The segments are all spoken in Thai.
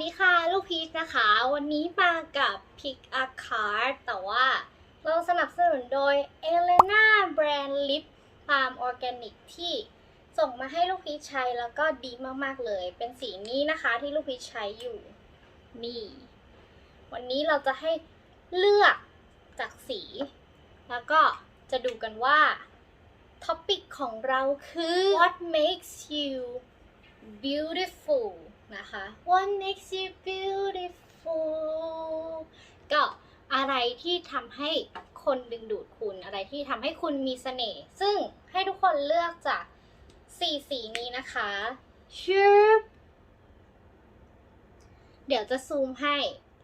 ดีค่ะ ลูกพีชนะคะ วันนี้มากับ Pick a Card แต่ว่าเราสนับสนุนโดย Elena Brand Lip Balm Organic ที่ส่งมาให้ลูกพีชใช้แล้วก็ดีมาก ๆ เลย เป็นสีนี้นะคะที่ลูกพีชใช้อยู่ นี่ วันนี้เราจะให้เลือกจากสี แล้วก็จะดูกันว่าท็อปิกของเราคือ What makes you beautiful นะคะ What makes you beautiful ก็อะไรที่ทำให้คนดึงดูดคุณ อะไรที่ทำให้คุณมีเสน่ห์ ซึ่งให้ทุกคนเลือกจากสีสีนี้นะคะชืบเดี๋ยวจะซูมให้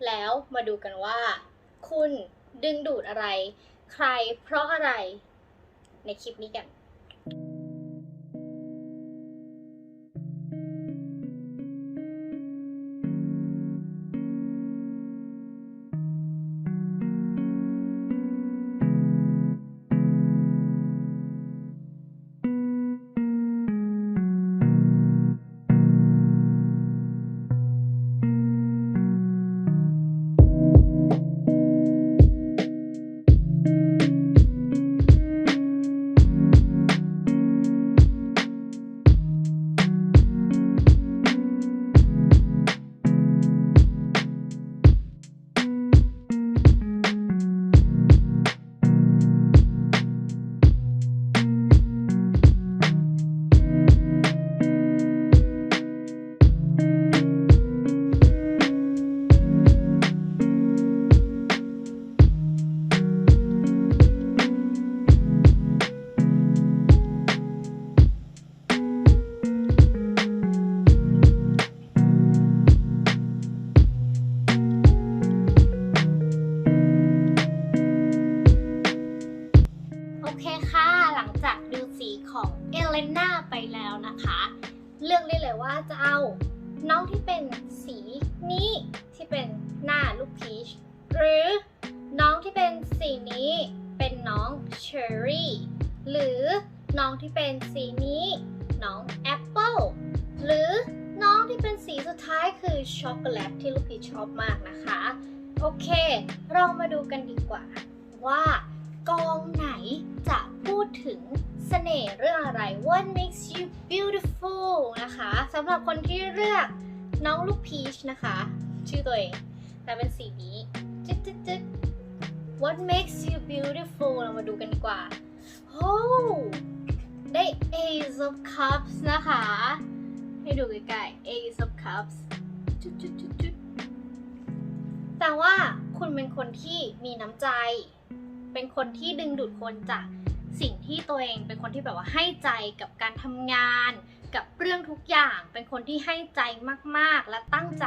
แล้วมาดูกันว่า คุณดึงดูดอะไร ใครเพราะอะไรในคลิปนี้กัน น้องที่เป็นสีนี้ น้องแอปเปิลหรือน้องที่เป็นสีสุดท้ายคือช็อกโกแลตที่ลูกพีชชอบมากนะคะ โอเค เรามาดูกันดีกว่า ว่ากองไหนจะพูดถึงเสน่ห์เรื่องอะไร What makes you beautiful นะคะสำหรับคนที่เลือกน้องลูกพีชนะคะ ชื่อตัวเองแต่เป็นสีนี้จึ๊ดจึ๊ดจึ๊ด What makes you beautiful เรามาดูกันดีกว่าโอ้ ได้ Ace of Cups นะคะ ให้ดูใกล้ๆ Ace of Cups จุดจุ๊ดจุ๊ดจุ๊ดแต่ว่าคุณเป็นคนที่มีน้ำใจ เป็นคนที่ดึงดูดคนจากสิ่งที่ตัวเองเป็นคนที่แบบว่าให้ใจกับการทำงาน กับเรื่องทุกอย่าง เป็นคนที่ให้ใจมากๆ และตั้งใจ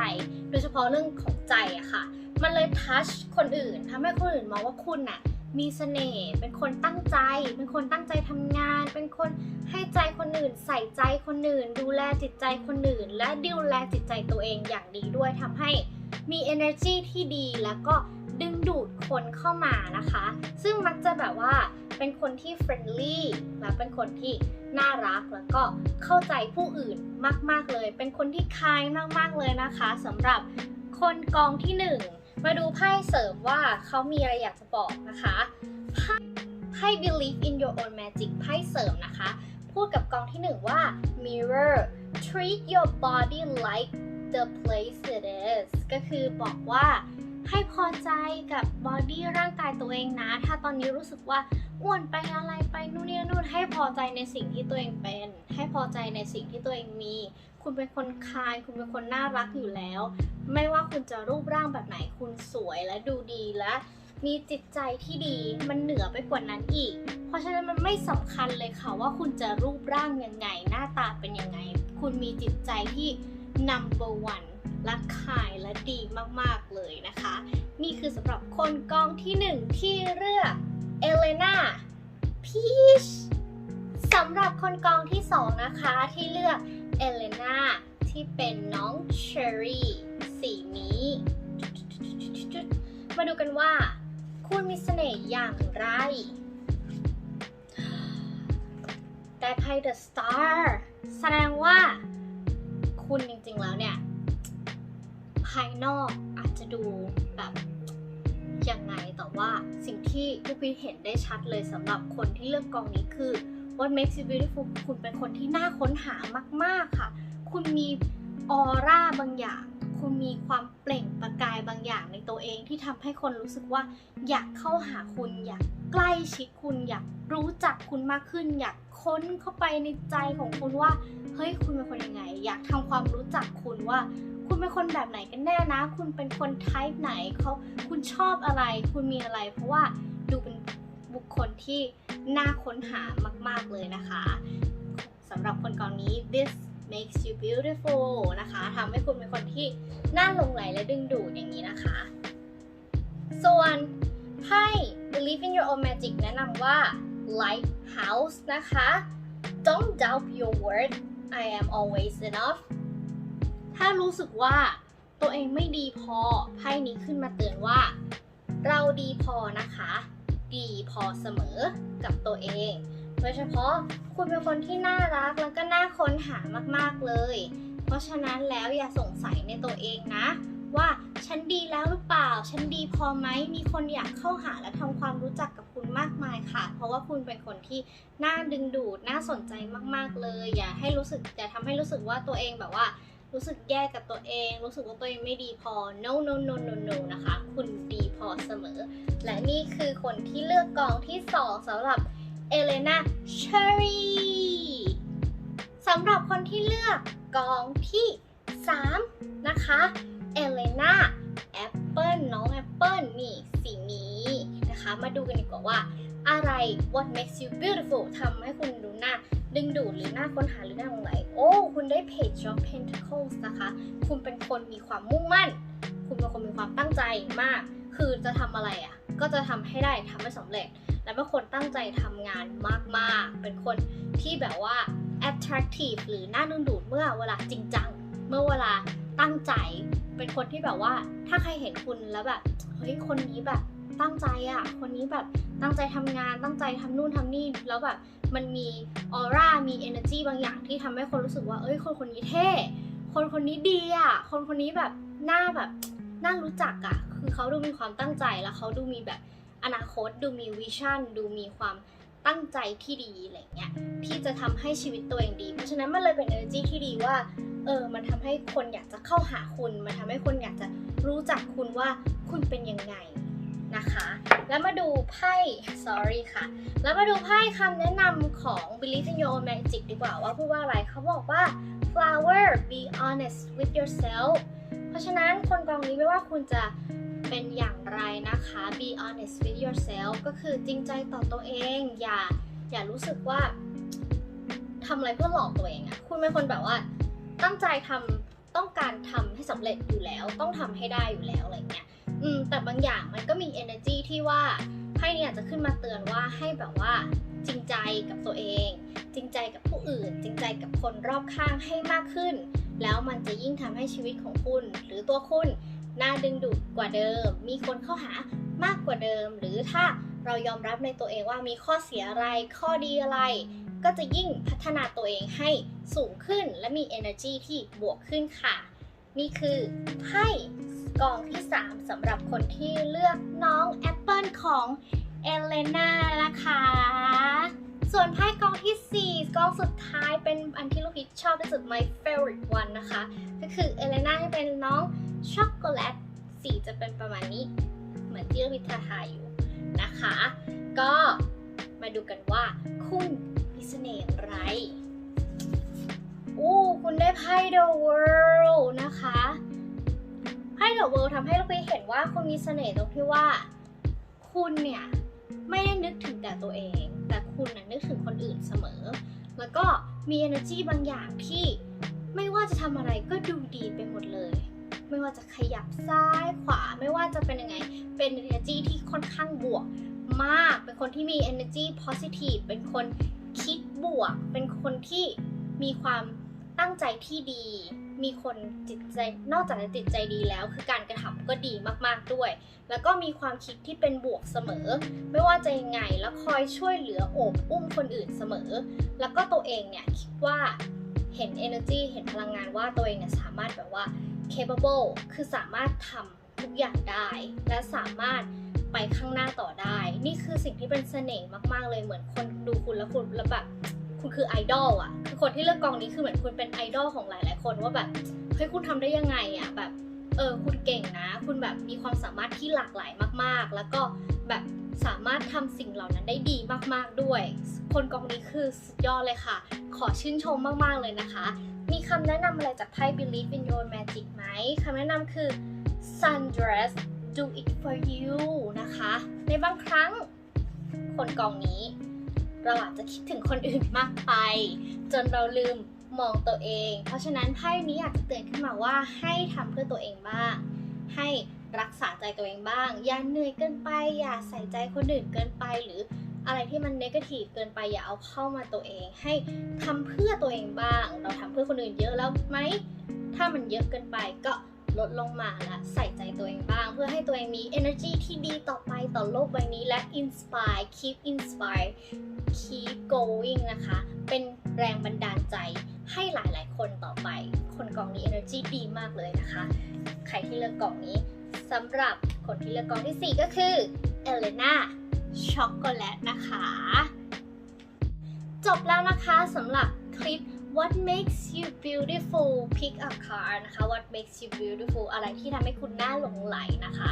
โดยเฉพาะเรื่องของใจอะค่ะ มันเลยทัชคนอื่นทำให้คนอื่นมองว่าคุณน่ะ มีเสน่ห์ เป็นคนตั้งใจ เป็นคนตั้งใจทำงาน เป็นคนให้ใจคนอื่น ใส่ใจคนอื่น ดูแลจิตใจคนอื่น และดูแลจิตใจตัวเองอย่างดีด้วยทำให้มี energy ที่ดีแล้วก็ดึงดูดคนเข้ามานะคะ ซึ่งมักจะแบบว่าเป็นคนที่ friendly และเป็นคนที่น่ารักแล้วก็เข้าใจผู้อื่นมาก ๆเลย เป็นคนที่คายมากๆเลยนะคะสำหรับคนกองที่หนึ่ง มาดูไพ่เสริมว่าเขามีอะไรอยากจะบอกนะคะไพ่ไพ่ believe in your own magic ไพ่เสริมนะคะ พูดกับกองที่หนึ่งว่า mirror treat your body like the place it is ก็คือบอกว่าให้พอใจกับบอดี้ร่างกายตัวเองนะ ถ้าตอนนี้รู้สึกว่าอ้วนไปอะไรไปนู่นนี่นู่นให้พอใจในสิ่งที่ตัวเองเป็น ให้พอใจในสิ่งที่ตัวเองมี คุณเป็นคนคาย คุณเป็นคนน่ารักอยู่แล้ว ไม่ว่าคุณจะรูปร่างแบบไหนคุณสวยและดูดีและมีจิตใจที่ดีมันเหนือไปกว่านั้นอีก เพราะฉะนั้นมันไม่สำคัญเลยค่ะว่าคุณจะรูปร่างยังไง หน้าตาเป็นยังไง คุณมีจิตใจที่ number one และคายและดีมากๆเลยนะคะ นี่คือสำหรับคนกองที่หนึ่งที่เลือกเอเลนาพีชสำหรับคนกองที่สองนะคะที่เลือก เอเลนาที่เป็นน้องเชอรี่สีนี้ มาดูกันว่า คุณมีเสน่ห์อย่างไร ได้ไพ่ The Star แสดงว่า คุณจริงๆแล้วเนี่ย ภายนอกอาจจะดูแบบยังไงแต่ว่าสิ่งที่ลูกพีเห็นได้ชัดเลยสำหรับคนที่เลือกกองนี้คือ What makes you beautiful คุณเป็นคนที่น่าค้นหามาก ๆค่ะ คุณมีออร่าบางอย่าง คุณมีความเปล่งประกายบางอย่างในตัวเองที่ทำให้คนรู้สึกว่า อยากเข้าหาคุณ อยากใกล้ชิดคุณ อยากรู้จักคุณมากขึ้น อยากค้นเข้าไปในใจของคุณว่า เฮ้ย คุณเป็นคนยังไง อยากทำความรู้จักคุณว่าคุณเป็นคนแบบไหนกันแน่นะ คุณเป็นคนไทป์ไหนเขาคุณชอบอะไร คุณมีอะไร เพราะว่าดูเป็น บุคคลที่น่าค้นหามากๆเลยนะคะสำหรับคนกองนี้ this makes you beautiful นะคะทำให้คุณเป็นคนที่น่าหลงไหลและดึงดูดอย่างนี้นะคะ ส่วนไพ่ believe in your own magic แนะนำว่า lighthouse นะคะ don't doubt your word I am always enough ถ้ารู้สึกว่าตัวเองไม่ดีพอไพ่นี้ขึ้นมาเตือนว่า เราดีพอนะคะ ดีพอเสมอกับตัวเอง โดยเฉพาะคุณเป็นคนที่น่ารักแล้วก็น่าค้นหามากๆเลย เพราะฉะนั้นแล้วอย่าสงสัยในตัวเองนะ ว่าฉันดีแล้วหรือเปล่า ฉันดีพอไหมมีคนอยากเข้าหาและทำความรู้จักกับคุณมากมายค่ะ เพราะว่าคุณเป็นคนที่น่าดึงดูดน่าสนใจมากๆเลย อย่าให้รู้สึกอย่าทำให้รู้สึกว่าตัวเองแบบว่า รู้สึกแย่กับตัวเอง รู้สึกว่าตัวเองไม่ดีพอ no no no no no นะคะ คุณดีพอเสมอ และนี่คือคนที่เลือกกองที่2สำหรับเอเลนาเชอรี่สำหรับคนที่เลือกกองที่ 3 นะคะ เอเลนาแอปเปิลน้องแอปเปิลนี่สีนี้นะคะ มาดูกันดีกว่าว่า อะไร what makes you beautiful ทำให้คุณดูหน้า ดึงดูดหรือหน้าค้นหาหรือหน้าหลงไหล โอ้ คุณได้ page of pentacles นะคะ คุณเป็นคนมีความมุ่งมั่น คุณเป็นคนมีความตั้งใจมาก คือจะทำอะไรอะ่ะ ก็จะทำให้ได้ทำให้สำเร็จ และเป็นคนตั้งใจทำงานมากๆ เป็นคนที่แบบว่า attractive หรือหน่าดึงดูดเมื่อเวลาจริงจัง เมื่อเวลาตั้งใจ เป็นคนที่แบบว่า ถ้าใครเห็นคุณแล้วแบบ เฮ้ย คนนี้แบบ ตั้งใจอะ่ะคนนี้แบบตั้งใจทำงาน ตั้งใจทำนู่นทำนี่ แล้วแบบมันมีออร่า มี energy บางอย่างที่ทำให้คนรู้สึกว่า เอ้ย คนคนนี้เท่ คนคนนี้ดีอะคนคนนี้แบบน่าแบบน่ารู้จักอะคือเขาดูมีความตั้งใจแล้วเขาดูมีแบบอนาคต ดูมีวิชั่น ดูมีความตั้งใจที่ดีอะไรเงี้ย ที่จะทำให้ชีวิตตัวเองดี เพราะฉะนั้นมันเลยเป็น energy ที่ดีว่า เออ มันทำให้คนอยากจะเข้าหาคุณ มันทำให้คนอยากจะรู้จักคุณว่าคุณเป็นยังไง นะคะ แล้วมาดูไพ่ sorry ค่ะ แล้วมาดูไพ่คำแนะนำของ Believe in Your Own Magic ดีกว่าว่าพูดว่าอะไรเขาบอกว่า flower be honest with yourself เพราะฉะนั้นคนกองนี้ไม่ว่าคุณจะเป็นอย่างไรนะคะ be honest with yourself ก็คือจริงใจต่อตัวเอง อย่าอย่ารู้สึกว่าทำอะไรเพื่อหลอกตัวเองอะคุณเป็นคนแบบว่าตั้งใจทำ ต้องการทำให้สำเร็จอยู่แล้ว ต้องทำให้ได้อยู่แล้วอะไรเงี้ยอืมแต่บางอย่างมันก็มี energy ที่ว่าไพ่เนี่ยจะขึ้นมาเตือนว่าให้แบบว่าจริงใจกับตัวเอง จริงใจกับผู้อื่น จริงใจกับคนรอบข้างให้มากขึ้น แล้วมันจะยิ่งทำให้ชีวิตของคุณ หรือตัวคุณน่าดึงดูดกว่าเดิม มีคนเข้าหามากกว่าเดิม หรือถ้าเรายอมรับในตัวเองว่ามีข้อเสียอะไรข้อดีอะไร ก็จะยิ่งพัฒนาตัวเองให้สูงขึ้นและมี energy ที่บวกขึ้นค่ะ นี่คือไพ่กองที่ 3สำหรับคนที่เลือกน้องแอปเปิลของเอเลนานะคะ ส่วนไพ่กองที่ 4 กองสุดท้ายเป็นอันที่ลูกพิชชอบที่สุด my favorite one นะคะ ก็คือเอเลนาที่เป็นน้องช็อกโกแลตสีจะเป็นประมาณนี้ เหมือนที่ลูกพิชทายอยู่นะคะ ก็มาดูกันว่าคุณ มีเสน่ห์อะไรอู้คุณได้ไพ่ The World นะคะไพ่ The World ทำให้ลูกพีเห็นว่าคุณมีเสน่ห์ตรงที่ว่า คุณเนี่ยไม่ได้นึกถึงแต่ตัวเอง แต่คุณน่ะนึกถึงคนอื่นเสมอ แล้วก็มี energy บางอย่างที่ไม่ว่าจะทำอะไรก็ดูดีไปหมดเลย ไม่ว่าจะขยับซ้ายขวาไม่ว่าจะเป็นยังไง เป็น energy ที่ค่อนข้างบวกมาก เป็นคนที่มี energy positive เป็นคน คิดบวก เป็นคนที่มีความตั้งใจที่ดี มีคนจิตใจนอกจากจะจิตใจดีแล้ว คือการกระทำก็ดีมากๆด้วย แล้วก็มีความคิดที่เป็นบวกเสมอ ไม่ว่าจะยังไงแล้วคอยช่วยเหลือโอบอุ้มคนอื่นเสมอ แล้วก็ตัวเองเนี่ยคิดว่าเห็น energy เห็นพลังงานว่าตัวเองเนี่ยสามารถแบบว่า capable คือสามารถทำทุกอย่างได้ และสามารถ ไปข้างหน้าต่อได้ นี่คือสิ่งที่เป็นเสน่ห์มากๆเลยเหมือนคนดูคุณแล้วคุณแล้วแบบคุณคือไอดอลอะคือคนที่เลือกกองนี้คือเหมือนคุณเป็นไอดอลของหลาย ๆ คนว่าแบบเฮ้ยคุณทำได้ยังไงอะแบบเออคุณเก่งนะ คุณแบบมีความสามารถที่หลากหลายมากๆ แล้วก็แบบสามารถทำสิ่งเหล่านั้นได้ดีมากๆด้วย คนกองนี้คือสุดยอดเลยค่ะ ขอชื่นชมมากๆเลยนะคะ มีคำแนะนำอะไรจากไพ่ Believe in Your Magic ไหมคำแนะนำคือ Sundress do it for you นะคะ ในบางครั้งคนกองนี้ เราอาจจะคิดถึงคนอื่นมากไป จนเราลืมมองตัวเอง เพราะฉะนั้นไพ่นี้อยากจะเตือนขึ้นมาว่าให้ทำเพื่อตัวเองบ้าง ให้รักษาใจตัวเองบ้าง อย่าเหนื่อยเกินไป อย่าใส่ใจคนอื่นเกินไป หรืออะไรที่มันเนกาทีฟเกินไปอย่าเอาเข้ามาตัวเอง ให้ทำเพื่อตัวเองบ้าง เราทำเพื่อคนอื่นเยอะแล้วไหม ถ้ามันเยอะเกินไปก็ ลดลงมาและใส่ใจตัวเองบ้าง เพื่อให้ตัวเองมี energy ที่ดีต่อไปต่อโลกใบนี้และ inspire keep inspire keep going นะคะ เป็นแรงบันดาลใจให้หลายๆ คนต่อไป คนกองนี้ energy ดีมากเลยนะคะ ใครที่เลือกกล่องนี้สำหรับคนที่เลือกกล่องทีสี่ 4 ก็คือเอเลนาช็อกโกแลตนะคะ จบแล้วนะคะสำหรับคลิป What makes you beautiful pick a card นะคะ What makes you beautiful อะไรที่ทำให้คุณน่าหลงไหลนะคะ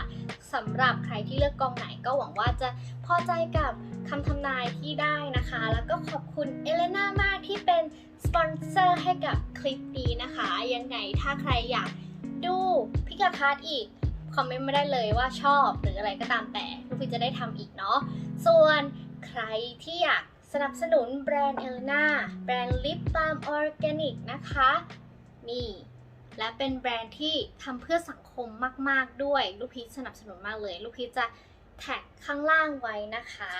สำหรับใครที่เลือกกองไหนก็หวังว่าจะพอใจกับคำทำนายที่ได้นะคะ แล้วก็ขอบคุณเอเลนามากที่เป็นสปอนเซอร์ให้กับคลิปนี้นะคะ ยังไงถ้าใครอยากดูพิกาคาร์ดอีก คอมเมนต์มาได้เลยว่าชอบหรืออะไรก็ตามแต่ลูกพี่จะได้ทำอีกเนาะส่วนใครที่อยาก สนับสนุนแบรนด์เอลนาแบรนด์ลิปบาล์มออร์แกนิกนะคะ นี่ และเป็นแบรนด์ที่ทำเพื่อสังคมมาก ๆ ด้วย ลูกพีชสนับสนุนมากเลย ลูกพีชจะแท็กข้างล่างไว้นะคะ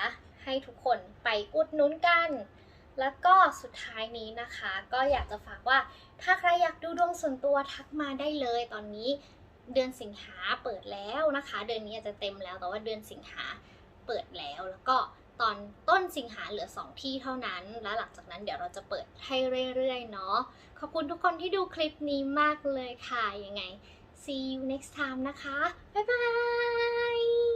ให้ทุกคนไปอุดหนุนกัน แล้วก็สุดท้ายนี้นะคะ ก็อยากจะฝากว่าถ้าใครอยากดูดวงส่วนตัวทักมาได้เลยตอนนี้เดือนสิงหาเปิดแล้วนะคะ เดือนนี้อาจจะเต็มแล้วแต่ว่าเดือนสิงหาเปิดแล้วแล้วก็ ตอนต้นสิงหาเหลือ 2 ที่เท่านั้น และหลังจากนั้นเดี๋ยวเราจะเปิดให้เรื่อยๆ เนาะ ขอบคุณทุกคนที่ดูคลิปนี้มากเลยค่ะ ยังไง see you next time นะคะ บ๊ายบาย